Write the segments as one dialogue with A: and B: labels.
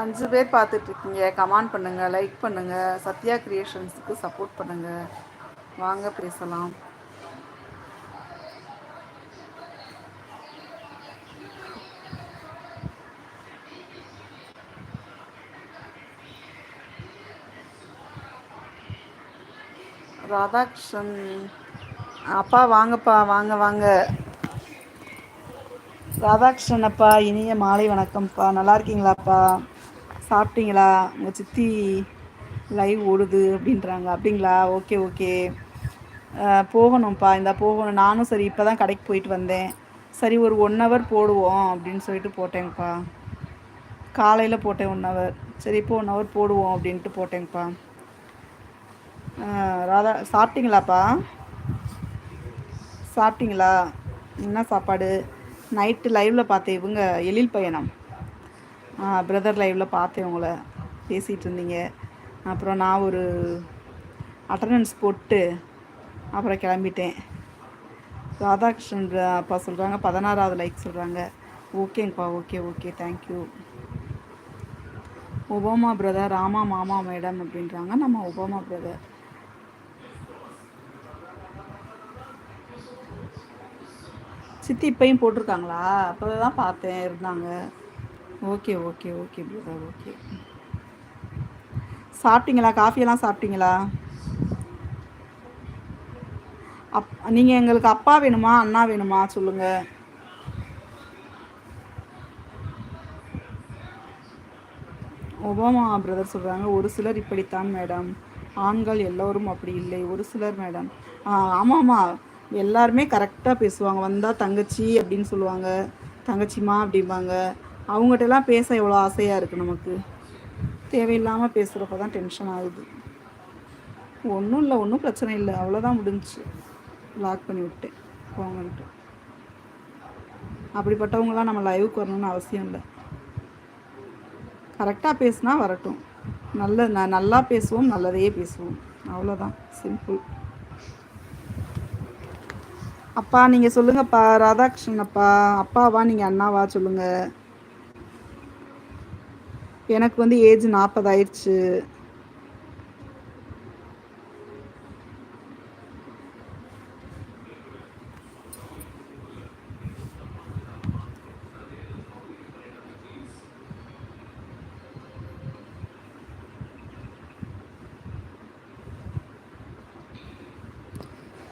A: அஞ்சு பேர் பார்த்துட்ருக்கீங்க. கமெண்ட் பண்ணுங்கள் லைக் பண்ணுங்கள் சத்யா கிரியேஷன்ஸுக்கு சப்போர்ட் பண்ணுங்கள் வாங்க பேசலாம். ராதாகிருஷ்ணன் அப்பா வாங்கப்பா வாங்க வாங்க. ராதாகிருஷ்ணன் அப்பா இனிய மாலை வணக்கம்ப்பா. நல்லா இருக்கீங்களாப்பா? சாப்பிட்டீங்களா? உங்கள் சித்தி லைவ் ஓடுது அப்படின்றாங்க. அப்படிங்களா? Okay okay. போகணும்ப்பா. இந்த போகணும். நானும் சரி இப்போ தான் கடைக்கு போயிட்டு வந்தேன். சரி ஒரு ஒன் ஹவர் போடுவோம் அப்படின்னு சொல்லிட்டு போட்டேங்கப்பா காலையில் போட்டேன் ஒன் ஹவர் சரி இப்போ ஒன் ஹவர் போடுவோம் அப்படின்ட்டு போட்டேங்கப்பா ராதா சாப்பிட்டீங்களாப்பா? சாப்பிட்டீங்களா? என்ன சாப்பாடு? நைட்டு லைவில் பார்த்தேன் இவங்க எழில் பயணம். பிரதர் லைவில் பார்த்தேன் உங்களை. பேசிகிட்டு இருந்தீங்க. அப்புறம் நான் ஒரு அட்டண்டன்ஸ் போட்டு அப்புறம் கிளம்பிட்டேன். ராதாகிருஷ்ணன் அப்பா சொல்கிறாங்க பதினாறாவது லைக் சொல்கிறாங்க ஓகேங்கப்பா okay okay thank you Obama brother Rama மாமா மேடம் அப்படின்றாங்க. நம்ம ஒபாமா பிரதர் சித்தி இப்பையும் போட்டிருக்காங்களா? அப்போ தான் பார்த்தேன் இருந்தாங்க. Okay okay okay brother okay. சாப்பிட்டீங்களா? காஃபியெல்லாம் சாப்பிட்டீங்களா? அப் நீங்கள் எங்களுக்கு அப்பா வேணுமா அண்ணா வேணுமா? சொல்லுங்கள் ஒபாமா பிரதர் சொல்கிறாங்க ஒரு சிலர் இப்படித்தான் மேடம் ஆண்கள் எல்லோரும் அப்படி இல்லை. ஒரு சிலர் மேடம் ஆமாம்மா. எல்லாருமே கரெக்டாக பேசுவாங்க. வந்தால் தங்கச்சி அப்படின்னு சொல்லுவாங்க. தங்கச்சிமா அப்படிம்பாங்க. அவங்ககிட்டலாம் பேச எவ்வளோ ஆசையாக இருக்குது நமக்கு? தேவையில்லாமல் பேசுகிறப்ப தான் டென்ஷன் ஆகுது. ஒன்றும் இல்லை ஒன்றும் பிரச்சனை இல்லை. அவ்வளோதான் முடிஞ்சு லாக் பண்ணி விட்டேன் போங்கன்ட்டு. அப்படிப்பட்டவங்களாம் நம்ம லைவுக்கு வரணும்னு அவசியம் இல்லை. கரெக்டாக பேசுனா வரட்டும். நல்ல ந நல்லா பேசுவோம் நல்லதையே பேசுவோம். அவ்வளோதான் சிம்பிள் அப்பா நீங்கள் சொல்லுங்கப்பா. ராதாகிருஷ்ணன் அப்பா. அப்பாவா நீங்கள் அண்ணாவா சொல்லுங்கள் எனக்கு வந்து ஏஜ் நாற்பது ஆயிடுச்சு.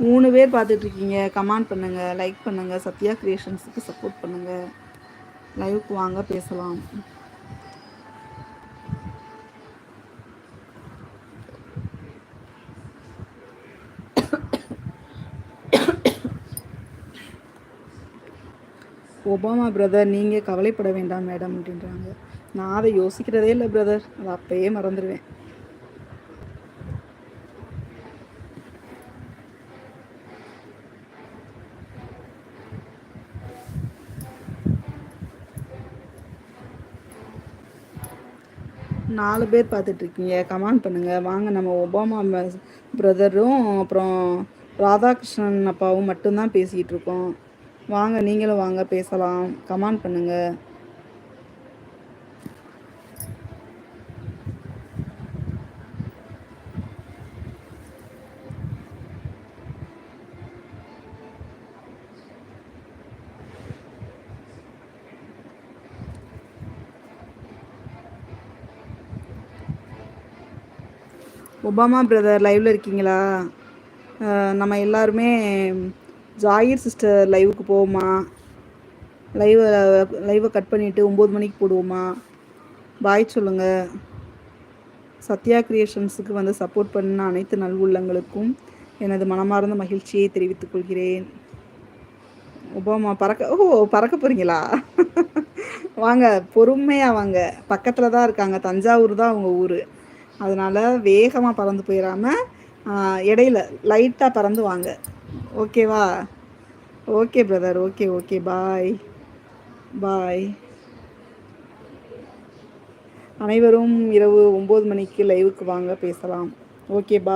A: மூணு பேர் பார்த்துட்ருக்கீங்க. கமெண்ட் பண்ணுங்கள் லைக் பண்ணுங்கள் சத்யா க்ரியேஷன்ஸுக்கு சப்போர்ட் பண்ணுங்கள் லைவுக்கு வாங்க பேசலாம். ஒபாமா பிரதர் நீங்கள் கவலைப்பட வேண்டாம் மேடம் அப்படின்றாங்க. நான் அதை யோசிக்கிறதே இல்லை பிரதர் அதை அப்பயே மறந்துடுவேன் நாலு பேர் பார்த்துட்ருக்கீங்க. கமெண்ட் பண்ணுங்கள் வாங்க நம்ம ஒபாமா பிரதரும் அப்புறம் ராதாகிருஷ்ணன் அப்பாவும் மட்டும்தான் பேசிகிட்டு இருக்கோம் வாங்க நீங்களும் வாங்க பேசலாம். கமெண்ட் பண்ணுங்கள் ஒபாமா பிரதர் லைவில் இருக்கீங்களா? நம்ம எல்லாருமே ஜாயிர் சிஸ்டர் லைவுக்கு போவோமா? லைவை லைவை கட் பண்ணிவிட்டு ஒம்பது மணிக்கு போடுவோமா? பாய் சொல்லுங்கள் சத்யா கிரியேஷன்ஸுக்கு வந்து சப்போர்ட் பண்ண அனைத்து நல்வுள்ளங்களுக்கும் எனது மனமார்ந்த மகிழ்ச்சியை தெரிவித்துக் கொள்கிறேன். ஒபாமா பறக்க ஓ பறக்க போகிறீங்களா வாங்க பொறுமையாக வாங்க. பக்கத்தில் தான் இருக்காங்க. தஞ்சாவூர் தான் அவங்க ஊர். அதனால் வேகமாக பறந்து போயிடாமல் இடையில லைட்டாக பறந்து வாங்க. ஓகேவா? Okay brother okay okay. Bye bye அனைவரும் இரவு ஒம்பது மணிக்கு லைவுக்கு வாங்க பேசலாம். ஓகே பா